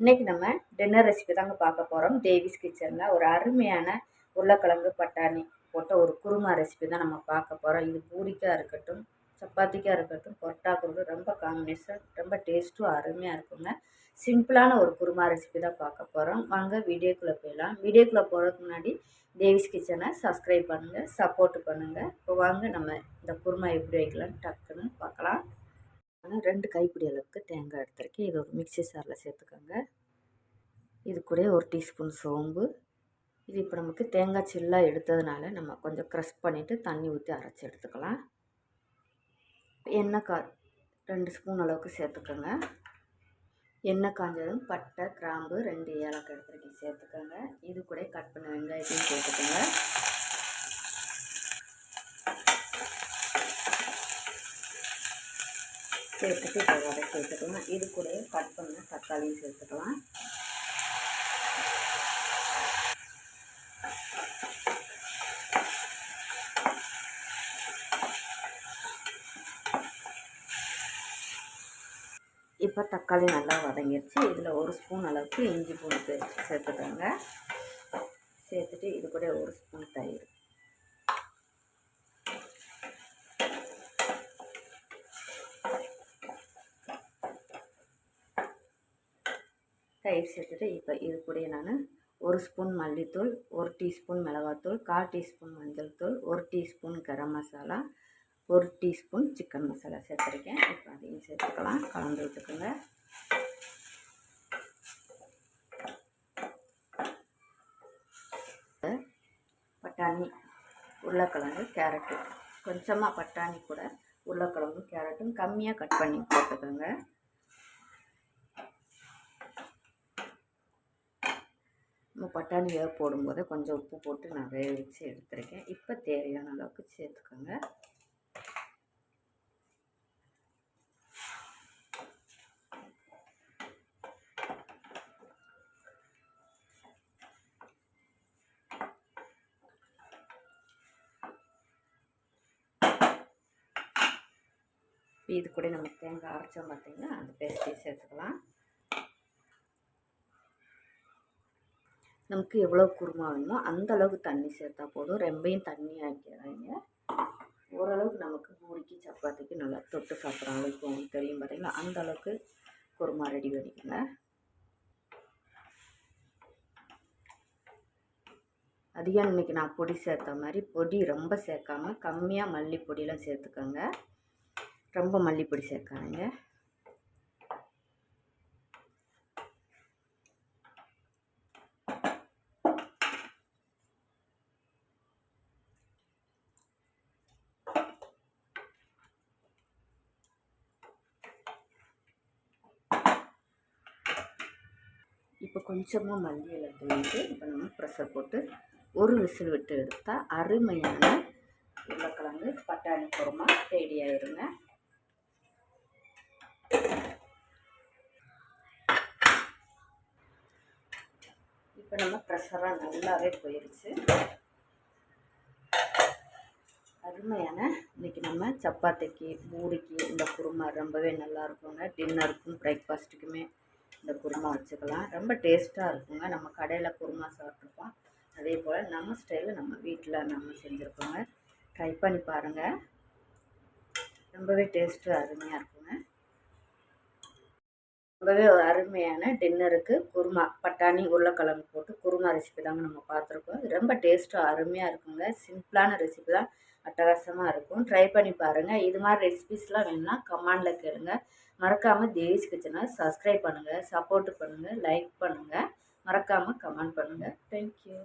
இன்றைக்கி நம்ம dinner recipe தாங்க பார்க்க போகிறோம் தேவிஸ் கிச்சனில் ஒரு அருமையான உருளைக்கிழங்கு பட்டாணி போட்ட ஒரு குருமா ரெசிபி தான் நம்ம பார்க்க போகிறோம் இது பூரிக்காக இருக்கட்டும் சப்பாத்திக்காக இருக்கட்டும் பொரோட்டாக்கு ரொம்ப காம்பினேஷன் ரொம்ப டேஸ்ட்டும் அருமையாக இருக்குங்க. சிம்பிளான ஒரு குருமா ரெசிபி தான் பார்க்க போகிறோம் வாங்க வீடியோக்குள்ளே போயிடலாம். வீடியோக்குள்ளே போகிறதுக்கு முன்னாடி தேவிஸ் கிச்சனை சப்ஸ்கிரைப் பண்ணுங்கள் சப்போர்ட் பண்ணுங்கள் இப்போ வாங்க நம்ம இந்த குருமா எப்படி வைக்கலாம்னு டக்குன்னு பார்க்கலாம். நான் ரெண்டு கைப்பிடி அளவுக்கு தேங்காய் எடுத்திருக்கேன். இது ஒரு மிக்சி சாரில் சேர்த்துக்கோங்க. இது கூட ஒரு டீஸ்பூன் சோம்பு. இது இப்போ நமக்கு தேங்காய் சில்லாக எடுத்ததுனால நம்ம கொஞ்சம் க்ரஷ் பண்ணிவிட்டு தண்ணி ஊற்றி அரைச்சி எடுத்துக்கலாம். எண்ணெய் கா ரெண்டு ஸ்பூன் அளவுக்கு சேர்த்துக்கோங்க. எண்ணெய் காஞ்சதும் பட்டை கிராம்பு ரெண்டு ஏலக்காய் எடுத்துருக்கேன். சேர்த்துக்கோங்க. இது கூட கட் பண்ண வெங்காயத்தையும் சேர்த்துக்கோங்க. சேர்த்துட்டு இப்போ வதக்கி வச்சுக்கலாம் இது கூட கட் பண்ண தக்காளியும் சேர்த்துக்கலாம். இப்போ தக்காளி நல்லா வதங்கிடுச்சு இதில் ஒரு ஸ்பூன் அளவுக்கு இஞ்சி பூண்டு சேர்த்துக்கோங்க. சேர்த்துட்டு இது கூட ஒரு ஸ்பூன் தயிர். தயிர் சேர்த்துட்டு இப்போ இது கூட நான் ஒரு ஸ்பூன் மல்லித்தூள் ஒரு டீஸ்பூன் மிளகாத்தூள் கால் டீஸ்பூன் மஞ்சள் தூள் ஒரு டீஸ்பூன் கரம் மசாலா ஒரு டீஸ்பூன் சிக்கன் மசாலா சேர்த்துருக்கேன். இப்போ அதையும் சேர்த்துக்கலாம். கலந்து விட்டுக்கோங்க. பட்டாணி உருளைக்கிழங்கு கேரட்டு. கொஞ்சமாக பட்டாணி கூட உருளைக்கிழங்கும் கேரட்டும் கம்மியாக கட் பண்ணி போட்டுக்கோங்க. நம்ம பட்டாணி வேக போடும்போது கொஞ்சம் உப்பு போட்டு நான் வேக வச்சு எடுத்துருக்கேன். இப்போ தேவையான அளவுக்கு சேர்த்துக்கோங்க. இது கூட நம்ம தேங்காய் அரைச்சோம் பார்த்திங்கன்னா அந்த பேஸ்ட்டையும் சேர்த்துக்கலாம். நமக்கு எவ்வளோ குருமா வேணுமோ அந்த அளவுக்கு தண்ணி சேர்த்தா போதும். ரொம்பையும் தண்ணி ஆக்கிடுறாங்க ஓரளவுக்கு நமக்கு பூரிக்கு சப்பாத்திக்கு நல்லா தொட்டு சாப்பிட்ற அளவுக்கு உங்களுக்கு தெரியும் பார்த்தீங்களா அந்த அளவுக்கு குருமா ரெடி பண்ணிக்கோங்க. அதிகம் இன்றைக்கி நான் பொடி சேர்த்த மாதிரி பொடி ரொம்ப சேர்க்காம கம்மியாக மல்லிப்பொடியெலாம் சேர்த்துக்கோங்க. ரொம்ப மல்லிப்பொடி சேர்க்காதீங்க. இப்போ கொஞ்சமாக மல்லி இலை தூவிட்டு இப்போ நம்ம ப்ரெஷர் போட்டு ஒரு விசில் விட்டு எடுத்தால் அருமையான உருளைக்கிழங்கு பட்டாணி குருமா ரெடி ஆயிருங்க. இப்போ நம்ம ப்ரெஷராக நல்லாவே போயிடுச்சு அருமையான இன்றைக்கி நம்ம சப்பாத்திக்கு பூரிக்கு இந்த குருமா ரொம்பவே நல்லாயிருக்குங்க டின்னருக்கும் பிரேக்ஃபாஸ்ட்டுக்குமே இந்த குருமா வச்சுக்கலாம். ரொம்ப டேஸ்ட்டாக இருக்குங்க. நம்ம கடையில் குருமா சாப்பிட்ருப்போம் அதே போல் நம்ம ஸ்டைலில் நம்ம வீட்டில் நம்ம செஞ்சுருக்கோங்க. ட்ரை பண்ணி பாருங்கள் ரொம்பவே டேஸ்ட்டு அருமையாக இருக்கும் ரொம்பவே அருமையான டின்னருக்கு குருமா பட்டாணி உருளைக்கிழங்கு போட்டு குருமா ரெசிபி தாங்க நம்ம பார்த்துருக்கோம். ரொம்ப டேஸ்ட்டும் அருமையாக இருக்குங்க. சிம்பிளான ரெசிபி தான். அட்டகாசமாக இருக்கும். ட்ரை பண்ணி பாருங்கள் இது மாதிரி ரெசிபிஸ்லாம் வேணும்னா கமெண்டில் கேளுங்க. மறக்காமல் தேவிஸ் கிச்சனை சப்ஸ்கிரைப் பண்ணுங்கள் சப்போர்ட் பண்ணுங்கள் லைக் பண்ணுங்கள் மறக்காமல் கமெண்ட் பண்ணுங்கள் தேங்க்யூ